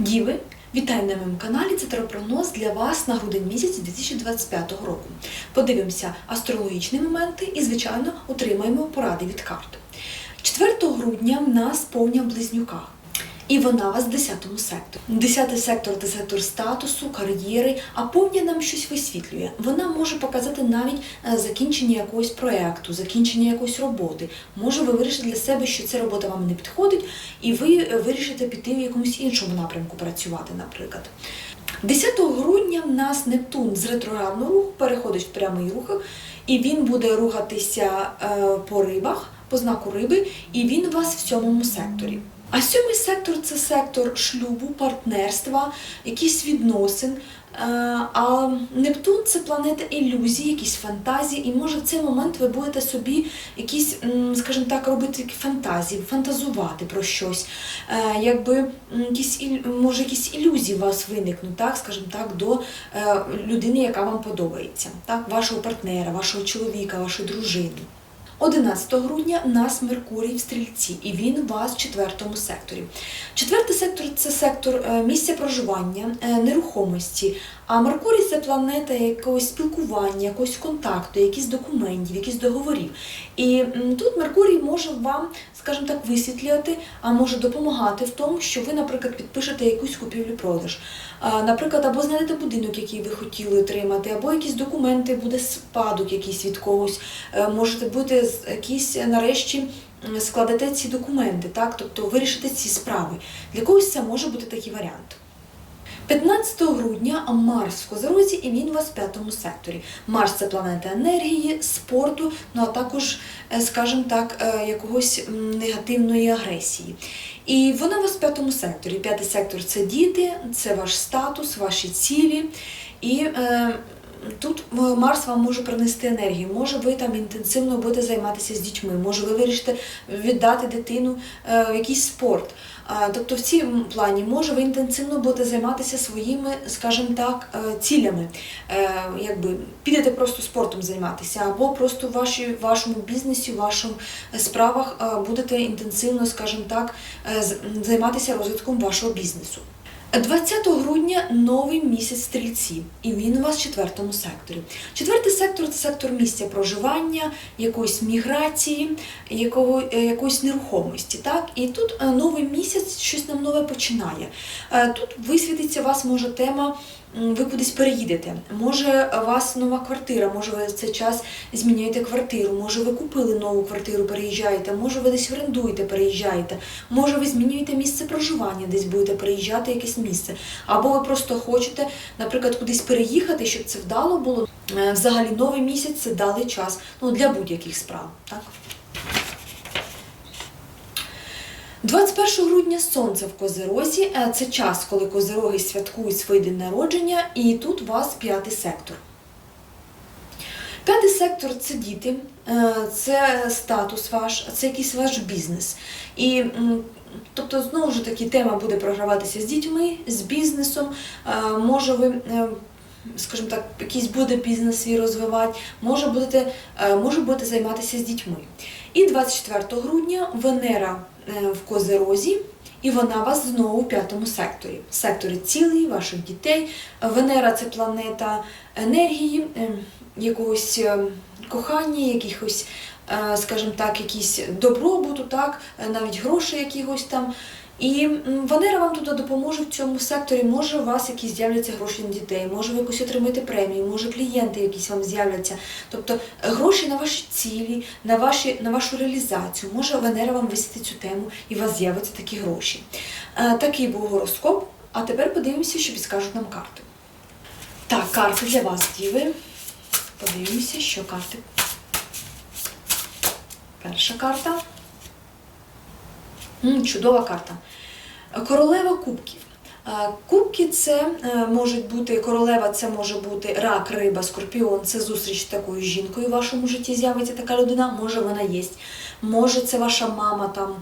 Діви, вітаю на моєму каналі. Це теропрогноз для вас на грудень місяць 2025 року. Подивимося астрологічні моменти і, звичайно, отримаємо поради від карт. 4 грудня в нас повня в близнюках. І вона вас в 10 секторі. 10 сектор це сектор статусу, кар'єри, а повня нам щось висвітлює. Вона може показати навіть е, закінчення якогось проєкту, закінчення якоїсь роботи. Може, ви вирішите для себе, що ця робота вам не підходить, і ви е, вирішите піти в якомусь іншому напрямку працювати, наприклад. 10 грудня в нас Нептун з ретроградного руху переходить в прямий рух, і він буде рухатися е, по рибах, по знаку риби, і він у вас в сьомому секторі. А сьомий сектор це сектор шлюбу, партнерства, якісь відносин. Е, А Нептун це планета ілюзій, якісь фантазії, і може в цей момент ви будете собі якісь, скажімо так, робити фантазії, фантазувати про щось. Е, Якби якісь може якісь ілюзії у вас виникнуть, так, скажімо так, до е, людини, яка вам подобається, так, вашого партнера, вашого чоловіка, вашої дружини. 11 грудня нас Меркурій в стрільці, і він у вас в четвертому секторі. Четвертий сектор це сектор е, місця проживання, е, нерухомості. А Меркурій це планета якогось спілкування, якогось контакту, якихось документів, якихось договорів. І тут Меркурій може вам, скажімо так, висвітлювати, а може допомагати в тому, що ви, наприклад, підпишете якусь купівлю-продаж. Наприклад, або знайдете будинок, який ви хотіли отримати, або якісь документи, буде спадок якийсь від когось. Е, Можете бути якісь нарешті складете ці документи, так? тобто вирішите ці справи. Для когось це може бути такий варіант. 15 грудня Марс в Козерозі і він у вас в п'ятому секторі. Марс це планета енергії, спорту, ну а також, е, скажімо так, е, якогось негативної агресії. І вона у вас в п'ятому секторі. П'ятий сектор це діти, це ваш статус, ваші цілі. І е, тут е, Марс вам може принести енергію. Може, ви там інтенсивно будете займатися з дітьми, може, ви вирішите віддати дитину е, в якийсь спорт. Тобто в цьому плані може ви інтенсивно будете займатися своїми, скажімо так, е, цілями. Якби підете просто спортом займатися, або просто в вашому бізнесі, в ваших справах будете інтенсивно, скажімо так, займатися розвитком вашого бізнесу. 20 грудня новий місяць стрільці, і він у вас в четвертому секторі. Четвертий сектор це сектор місця проживання, якоїсь міграції, якого, е, якоїсь нерухомості. Так? І тут е, новий місяць щось нам нове починає. Е, Тут висвітиться у вас може тема. Ви кудись переїдете, може у вас нова квартира, може ви цей час змінюєте квартиру, може ви купили нову квартиру, переїжджаєте, може ви десь орендуєте, переїжджаєте, може ви змінюєте місце проживання, десь будете переїжджати якесь місце. Або ви просто хочете, наприклад, кудись переїхати, щоб це вдало було. Е, Взагалі новий місяць це далий час ну, для будь-яких справ. Так? 21 грудня сонце в Козирозі. Е, Це час, коли козироги святкують свій день народження, і тут у вас п'ятий сектор. П'ятий сектор це діти, е, це статус ваш, це якийсь ваш бізнес. І тобто, знову ж таки, тема буде програватися з дітьми, з бізнесом. Е, Може ви. Скажімо так, якийсь буде бізнес свій розвивати, може будете, може будете займатися з дітьми. І 24 грудня Венера в Козерозі, і вона вас знову в п'ятому секторі. Секторі цілей, ваших дітей. Венера це планета енергії, е, якогось е, кохання, якихось, е, скажімо так, якісь добробуту, так, е, навіть грошей якихось там. І м, Венера вам туди допоможе в цьому секторі. Може, у вас якісь з'являться гроші на дітей, може ви якось отримаєте премію, може клієнти якісь вам з'являться. Тобто е, гроші на ваші цілі, на, ваші, на вашу реалізацію. Може Венера вам висвітить цю тему і у вас з'являться такі гроші. Е, Такий був гороскоп. А тепер подивимося, що підскажуть нам карти. Так, карти для вас, діви. Подивимося, що карти. Перша карта. Чудова карта. Королева кубків. Кубки це е, можуть бути королева, це може бути рак, риба, скорпіон. Це зустріч з такою жінкою в вашому житті з'явиться така людина. Може вона є. Може, це ваша мама там,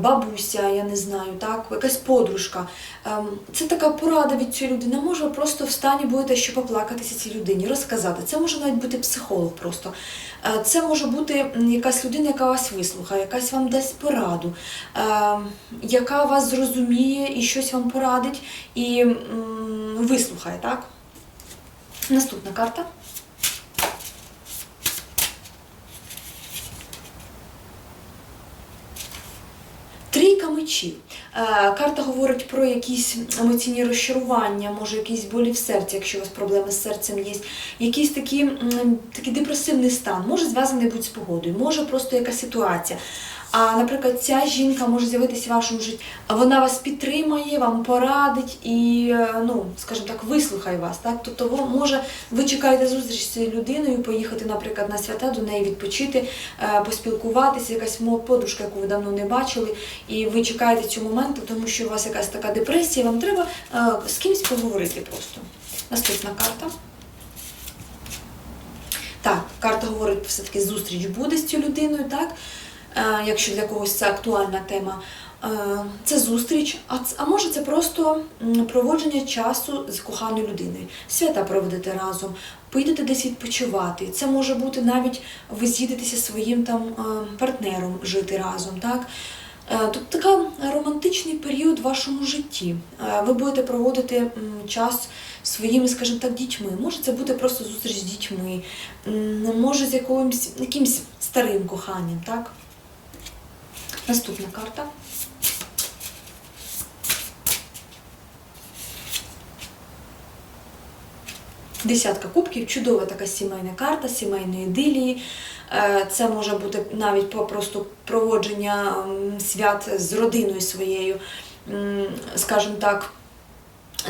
бабуся, я не знаю, так, якась подружка. Ем, Це така порада від цієї людини. Може, просто в стані будете ще поплакатися цій людині, розказати. Це може навіть бути психолог просто. Е, Це може бути якась людина, яка вас вислухає, якась вам дасть пораду, ем, яка вас зрозуміє і щось вам порадить і вислухає, так? Наступна карта. Трійка мечів. Е, Карта говорить про якісь емоційні розчарування, може якісь болі в серці, якщо у вас проблеми з серцем є, якийсь такий, такий депресивний стан, може зв'язаний бути з погодою, може просто якась ситуація. А, наприклад, ця жінка може з'явитися в вашому житті, вона вас підтримає, вам порадить і, е, ну, скажімо так, вислухає вас. Так? Тобто, ви, може, ви чекаєте зустріч з цією людиною, поїхати, наприклад, на свята, до неї відпочити, е, поспілкуватися, якась подружка, яку ви давно не бачили, і ви чекаєте цього моменту, тому що у вас якась така депресія, вам треба е, з кимось поговорити просто. Наступна карта. Так, карта говорить, все-таки зустріч буде з цією людиною, так? Е, якщо для когось це актуальна тема. Е, Це зустріч, а, а може це просто проводження часу з коханою людиною. Свята проведете разом, поїдете десь відпочивати. Це може бути навіть ви з'їдетеся своїм там е, партнером жити разом. Так? Тобто така романтичний період в вашому житті. Ви будете проводити час своїми, скажімо так, дітьми. Може, це буде просто зустріч з дітьми, може з якимось, якимсь старим коханням, так? Наступна карта. Десятка кубків, чудова така сімейна карта, сімейної ідилії. Е, Це може бути навіть просто проводження свят з родиною своєю, скажімо так,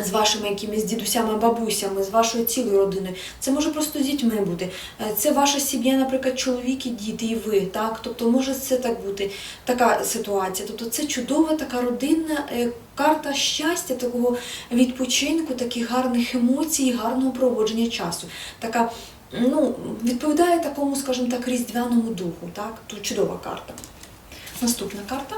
з вашими якимись дідусями, бабусями, з вашою цілою родиною. Це може просто з дітьми бути. Е, Це ваша сім'я, наприклад, чоловік і діти, і ви. Так? Тобто може це так бути, така ситуація. Тобто це чудова така родинна е, карта щастя, такого відпочинку, таких гарних емоцій, гарного проводження часу. Така ну, відповідає такому, скажімо так, різдвяному духу. Так? Тут чудова карта. Наступна карта.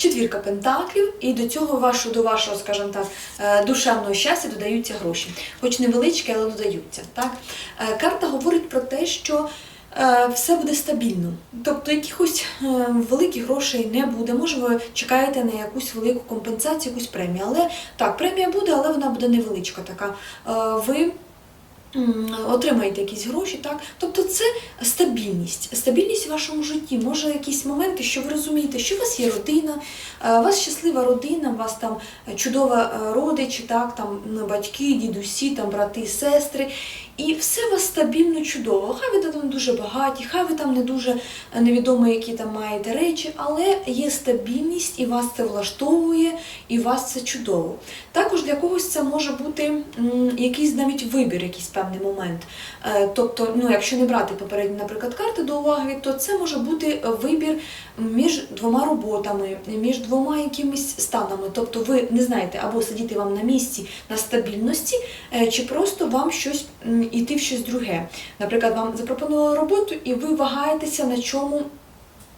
Четвірка пентаклів, і до цього вашого, до вашого, скажімо так, е, душевного щастя додаються гроші. Хоч невеличкі, але додаються. Так? Е, Карта говорить про те, що е, все буде стабільно. Тобто якихось великих грошей не буде. Може, ви чекаєте на якусь велику компенсацію, якусь премію. Але так, премія буде, але вона буде невеличка така. Ви отримаєте якісь гроші, так? Тобто це стабільність, стабільність в вашому житті. Може, якісь моменти, що ви розумієте, що у вас є родина, е, у вас щаслива родина, у вас там чудова е, родичі, так, там батьки, дідусі, там брати, сестри. І все у вас стабільно чудово. Хай ви там дуже багаті, хай ви там не дуже невідомо, які там маєте речі, але є стабільність, і вас це влаштовує, і вас це чудово. Також для когось це може бути якийсь навіть вибір, якийсь певний момент. Е, Тобто, ну, якщо не брати попередні, наприклад, карти до уваги, то це може бути вибір між двома роботами, між двома якимись станами. Тобто ви не знаєте, або сидіти вам на місці на стабільності, е, чи просто вам щось м, іти в щось друге. Наприклад, вам запропонували роботу, і ви вагаєтеся на чому,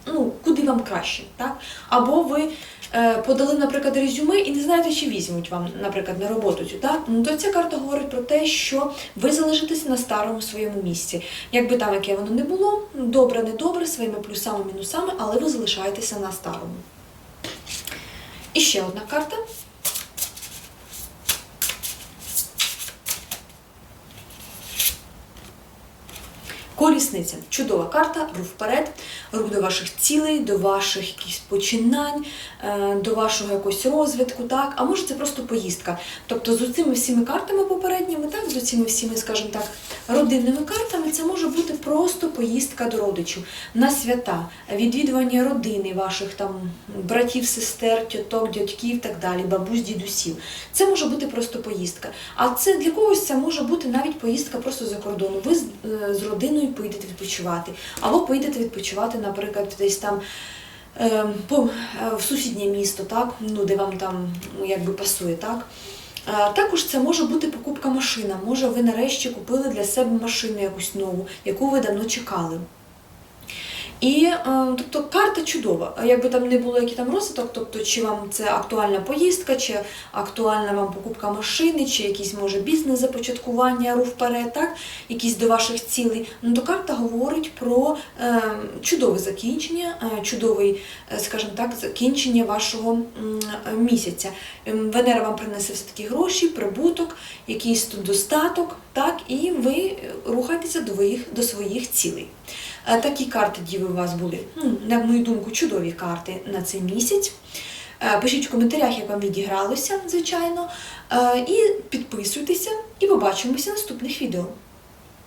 ну, куди вам краще. Так? Або ви е, подали, наприклад, резюме і не знаєте, чи візьмуть вам, наприклад, на роботу цю. Так? Ну, то ця карта говорить про те, що ви залишитеся на старому своєму місці. Якби там яке воно не було, добре, не добре, своїми плюсами, мінусами, але ви залишаєтеся на старому. І ще одна карта. Колісниця чудова карта, рух вперед, рух до ваших цілей, до ваших якихось починань, е, до вашого якогось розвитку, так? А може це просто поїздка. Тобто з цими всіми картами попередніми, так, з цими всіми, скажімо так, родинними картами, це може бути просто поїздка до родичів на свята, відвідування родини ваших там братів, сестер, тіток, дядьків, так далі, бабусь, дідусів. Це може бути просто поїздка. А це для когось це може бути навіть поїздка просто за кордону. Ви з, е, з родиною поїдете відпочивати, або поїдете відпочивати, наприклад, десь там. е, По, е, в сусіднє місто, так, ну, де вам там ну, якби пасує, так. Також це може бути покупка машина. Може, ви нарешті купили для себе машину якусь нову, яку ви давно чекали. І е, тобто карта чудова. Якби там не було який там розвиток, тобто чи вам це актуальна поїздка, чи актуальна вам покупка машини, чи якийсь може бізнес започаткування рух вперед, так якісь до ваших цілей. Ну то карта говорить про е, чудове закінчення, е, чудовий, е, скажімо так, закінчення вашого е, місяця. Ем, Венера вам принесе все таки гроші, прибуток, якийсь тут достаток, так, і ви е, рухаєтеся до своїх, до своїх цілей. Такі карти діви вас були, ну, на мою думку, чудові карти на цей місяць. Е, Пишіть в коментарях, як вам відігралося, звичайно. Е, І підписуйтеся, і побачимося в наступних відео.